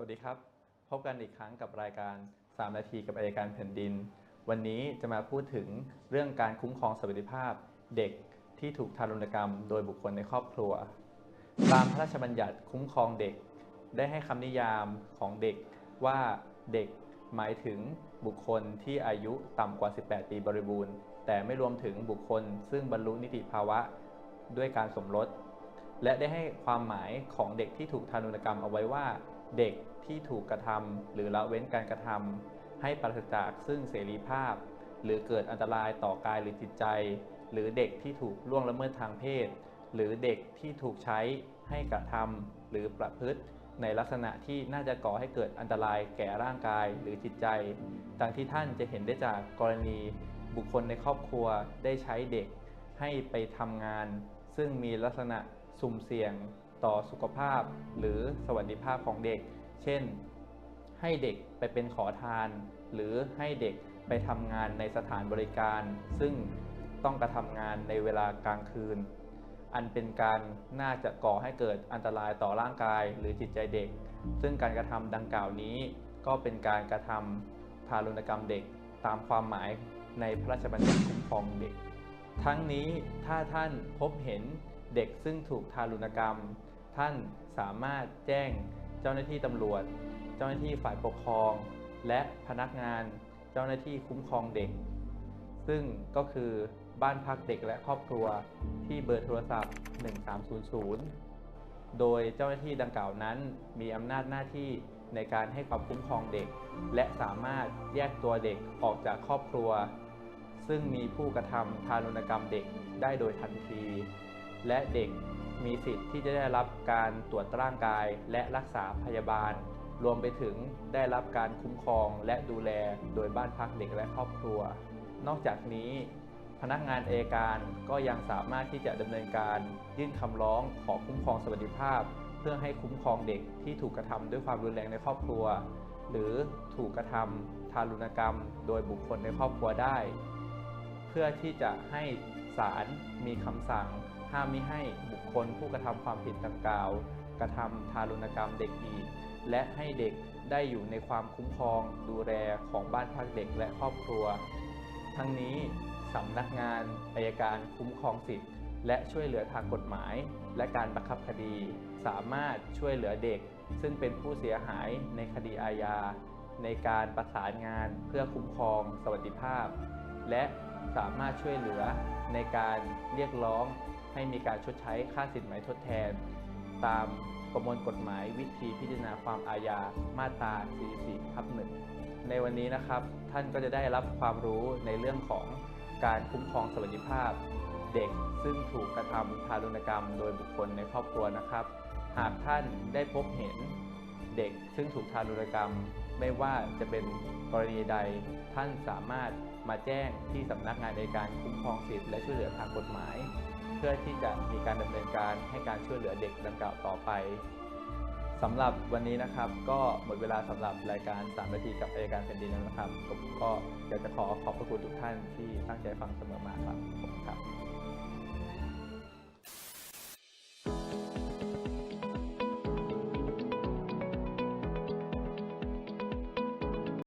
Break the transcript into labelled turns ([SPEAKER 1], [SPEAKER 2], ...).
[SPEAKER 1] วัสดีครับ พบกันอีกครั้งกับรายการ 3 นาทีกับอายการแผ่นดิน วันนี้จะมาพูดถึงเรื่องการคุ้มครองสวัสดิภาพ เด็กที่ถูกทารุณกรรม โดยบุคคลในครอบครัว ตามพระราชบัญญัติคุ้มครองเด็ก ได้ให้คำนิยามของเด็กว่าเด็กหมายถึงบุคคลที่อายุต่ำกว่า 18 ปีบริบูรณ์ แต่ไม่รวมถึงบุคคล ซึ่งบรรลุนิติภาวะด้วยการสมรส และได้ให้ความหมายของเด็กที่ถูกทารุณกรรมเอาไว้ว่า เด็กที่ถูกกระทำหรือละเว้นการกระทำให้ปราศจากซึ่งเสรีภาพ หรือเกิดอันตรายต่อกายหรือจิตใจ หรือเด็กที่ถูกล่วงละเมิดทางเพศ หรือเด็กที่ถูกใช้ให้กระทำหรือประพฤติในลักษณะที่น่าจะก่อให้เกิดอันตรายแก่ร่างกายหรือจิตใจ ดังที่ท่านจะเห็นได้จากกรณีบุคคลในครอบครัวได้ใช้เด็กให้ไปทำงาน ซึ่งมีลักษณะสุ่มเสี่ยง ต่อสุขภาพหรือสวัสดิภาพของเด็ก เช่น ให้เด็กไปเป็นขอทาน หรือให้เด็กไปทำงานในสถานบริการ ซึ่งต้องกระทำงานในเวลากลางคืน อันเป็นการน่าจะก่อให้เกิดอันตรายต่อร่างกายหรือจิตใจเด็ก ซึ่งการกระทำดังกล่าวนี้ ก็เป็นการกระทำทารุณกรรมเด็กตามความหมายในพระราชบัญญัติคุ้มครองเด็ก ทั้งนี้ถ้าท่านพบเห็น เด็กซึ่งถูกทารุณกรรม ท่านสามารถแจ้งเจ้าหน้าที่ตำรวจ เจ้าหน้าที่ฝ่ายปกครอง และพนักงานเจ้าหน้าที่คุ้มครองเด็ก ซึ่งก็คือบ้านพักเด็กและครอบครัวที่เบอร์โทรศัพท์ 1300 โดยเจ้าหน้าที่ดังกล่าวนั้นมีอำนาจหน้าที่ในการให้ความคุ้มครองเด็ก และสามารถแยกตัวเด็กออกจากครอบครัว ซึ่งมีผู้กระทำทารุณกรรมเด็กได้โดยทันที และเด็กมีสิทธิ์ที่จะได้รับการตรวจร่างกายและรักษาพยาบาล รวมไปถึงได้รับการคุ้มครองและดูแลโดยบ้านพักเด็กและครอบครัว นอกจากนี้พนักงานเอการก็ยังสามารถที่จะดำเนินการยื่นคำร้องขอคุ้มครองสวัสดิภาพ เพื่อให้คุ้มครองเด็กที่ถูกกระทำด้วยความรุนแรงในครอบครัว หรือถูกกระทำทารุณกรรม โดยบุคคลในครอบครัวได้ เพื่อที่จะให้ศาลมีคำสั่ง ห้ามมิให้บุคคลผู้กระทำความผิดดังกล่าว กระทำทารุณกรรมเด็กอีก และให้เด็กได้อยู่ในความคุ้มครองดูแลของบ้านพักเด็กและครอบครัว ทั้งนี้สำนักงานอายการคุ้มครองสิทธิ์และช่วยเหลือทางกฎหมาย และการบังคับคดี สามารถช่วยเหลือเด็ก ซึ่งเป็นผู้เสียหายในคดีอาญา ในการประสานงานเพื่อคุ้มครองสวัสดิภาพ และสามารถช่วยเหลือในการเรียกร้อง ให้มีการชดใช้ค่าสินไหมทดแทน ตามประมวลกฎหมายวิธีพิจารณาความอาญามาตรา 44ทับหนึ่งในวันนี้นะครับท่านก็จะได้รับความรู้ในเรื่องของการคุ้มครองสวัสดิภาพ เด็กซึ่งถูกกระทำทารุณกรรม โดยบุคคลในครอบครัวนะครับ หากท่านได้พบเห็นเด็กซึ่งถูกทารุณกรรม ไม่ว่าจะเป็นกรณีใดท่านสามารถมาแจ้งที่สำนักงานในการคุ้มครองสิทธิและช่วยเหลือทางกฎหมาย เพื่อที่จะมีการดำเนินการให้การช่วยเหลือเด็กดังกล่าวต่อไปสำหรับวันนี้นะครับ ก็หมดเวลาสำหรับรายการ 3 นาทีกับอายการแผ่นดินแล้วนะครับผมก็อยากจะขอขอบพระคุณทุกท่านที่ตั้งใจฟังเสมอมาครับขอบคุณครับ